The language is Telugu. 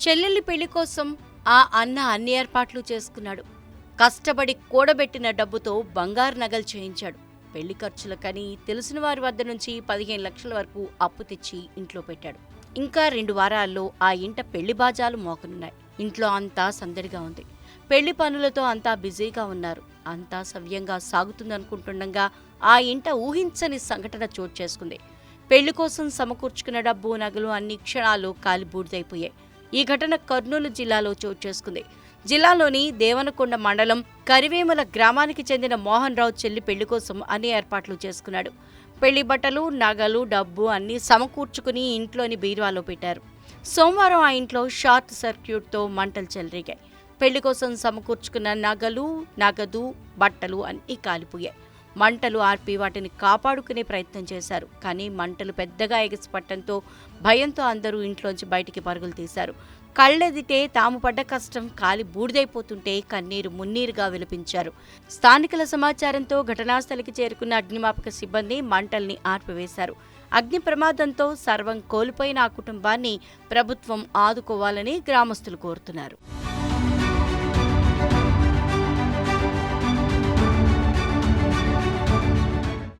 చెల్లెలి పెళ్ళి కోసం ఆ అన్న అన్ని ఏర్పాట్లు చేసుకున్నాడు. కష్టపడి కూడబెట్టిన డబ్బుతో బంగారు నగలు చేయించాడు. పెళ్ళి ఖర్చులకని తెలిసిన వారి వద్ద నుంచి పదిహేను లక్షల వరకు అప్పు తెచ్చి ఇంట్లో పెట్టాడు. ఇంకా రెండు వారాల్లో ఆ ఇంట పెళ్ళి బాజాలు మోకనున్నాయి. ఇంట్లో అంతా సందడిగా ఉంది. పెళ్ళి పనులతో అంతా బిజీగా ఉన్నారు. అంతా సవ్యంగా సాగుతుందనుకుంటుండగా ఆ ఇంట ఊహించని సంఘటన చోటు చేసుకుంది. పెళ్ళి కోసం సమకూర్చుకున్న డబ్బు నగలు అన్ని క్షణాలు కాలిబూడిదైపోయాయి. ఈ ఘటన కర్నూలు జిల్లాలో చోటు చేసుకుంది. జిల్లాలోని దేవనకొండ మండలం కరివేముల గ్రామానికి చెందిన మోహన్ రావు చెల్లి పెళ్ళి కోసం అన్ని ఏర్పాట్లు చేసుకున్నాడు. పెళ్ళి బట్టలు నగలు డబ్బు అన్నీ సమకూర్చుకుని ఇంట్లోని బీరువాలో పెట్టారు. సోమవారం ఆ ఇంట్లో షార్ట్ సర్క్యూట్తో మంటలు చెలరేగాయి. పెళ్ళి కోసం సమకూర్చుకున్న నగలు నగదు బట్టలు అన్నీ కాలిపోయాయి. మంటలు ఆర్పి వాటిని కాపాడుకునే ప్రయత్నం చేశారు. కానీ మంటలు పెద్దగా ఎగసిపట్టడంతో భయంతో అందరూ ఇంట్లోంచి బయటికి పరుగులు తీశారు. కళ్ళెదిటే తాము పడ్డ కష్టం కాలి బూడిదైపోతుంటే కన్నీరు మున్నీరుగా విలపించారు. స్థానికుల సమాచారంతో ఘటనాస్థలికి చేరుకున్న అగ్నిమాపక సిబ్బంది మంటల్ని ఆర్పివేశారు. అగ్ని ప్రమాదంతో సర్వం కోల్పోయిన ఆ కుటుంబాన్ని ప్రభుత్వం ఆదుకోవాలని గ్రామస్తులు కోరుతున్నారు.